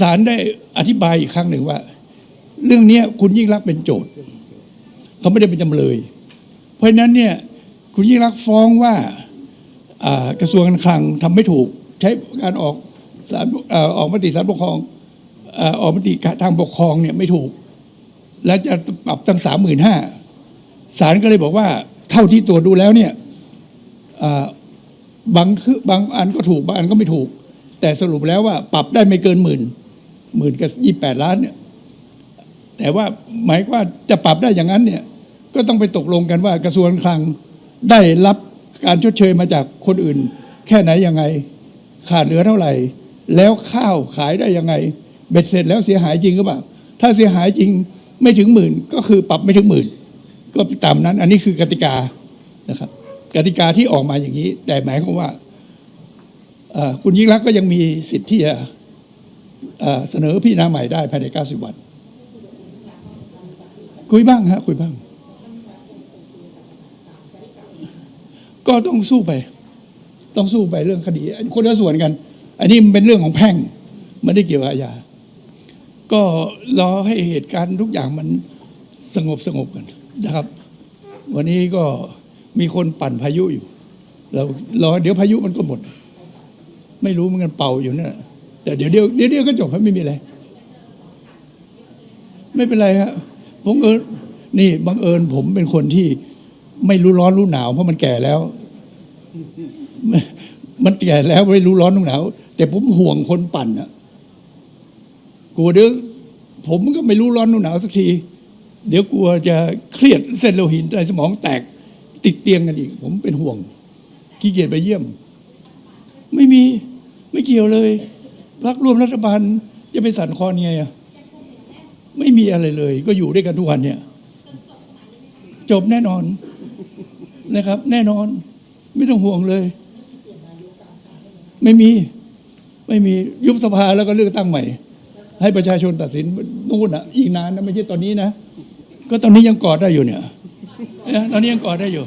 ศาลได้อธิบายอีกครั้งหนึ่งว่า เรื่องนี้คุณยิ่งรักเป็นโจทย์เขาไม่ได้เป็นจำเลย เพราะฉะนั้นเนี่ยคุณยิ่งรักฟ้องว่ากระทรวงการคลังทำไม่ถูก ใช้การออกสารอออกมติสารปกครองออกมติทางปกครองเนี่ยไม่ถูก และจะปรับตั้งสามหมื่นห้าศาลก็เลยบอกว่า เท่าที่ตรวจดูแล้วเนี่ยบางคือบางอันก็ถูกบางอันก็ไม่ถูก แต่สรุปแล้วว่าปรับได้ไม่เกินหมื่น หมื่นกับยี่แปดล้านเนี่ย แต่ว่าหมายว่าจะปรับได้อย่างนั้นเนี่ย ก็ต้องไปตกลงกันว่ากระทรวงคลังได้รับการชดเชยมาจากคนอื่น แค่ไหนยังไง ขาดเหลือเท่าไหร่ แล้วข้าวขายได้ยังไง เบ็ดเสร็จแล้วเสียหายจริงหรือเปล่าถ้าเสียหายจริงไม่ถึงหมื่น ก็คือปรับไม่ถึงหมื่น ก็ตามนั้น อันนี้คือกติกานะครับ กติกาที่ออกมาอย่างนี้ แต่หมายความว่าคุณยิ่งรักก็ยังมีสิทธิ์ที่จะ เสนอพิจารณาใหม่ได้ภายใน 90 วัน คุยบ้างฮะคุยบ้าง ก็ต้องสู้ไป ต้องสู้ไปเรื่องคดี คนละส่วนกัน อันนี้มันเป็นเรื่องของแพ่งไม่ได้เกี่ยวกับอาญาก็รอให้เหตุการณ์ทุกอย่างมันสงบสงบกันนะครับ วันนี้ก็มีคนปั่นพายุอยู่เรารอเดี๋ยวพายุมันก็หมด ไม่รู้มันกันเป่าอยู่เนี่ย แต่เดี๋ยวเดียวเดี๋ยวเดียวก็จบครับไม่มีอะไร ไม่เป็นไรฮะผมเอิญนี่บังเอิญผมเป็นคนที่ไม่รู้ร้อนรู้หนาวเพราะมันแก่แล้ว มันแก่แล้วไม่รู้ร้อนรู้หนาว แต่ผมห่วงคนปั่นอะกลัวเดี๋ยวผมก็ไม่รู้ร้อนรู้หนาวสักที เดี๋ยวกลัวจะเครียดเส้นโลหิตในสมองแตกติดเตียงกันอีก ผมเป็นห่วงขี้เกียจไปเยี่ยม ไม่มีไม่เกี่ยวเลย พักร่วมรัฐบาลจะไปสั่นคลอนไงอะไม่มีอะไรเลย ก็อยู่ด้วยกันทุกวันเนี่ย จบแน่นอนนะครับ แน่นอน ไม่ต้องห่วงเลย ไม่มี ไม่มียุบสภาแล้วก็เลือกตั้งใหม่ ให้ประชาชนตัดสินนู่นอะอีกนานนะไม่ใช่ตอนนี้นะก็ตอนนี้ยังกอดได้อยู่เนี่ยตอนนี้ยังกอดได้อยู่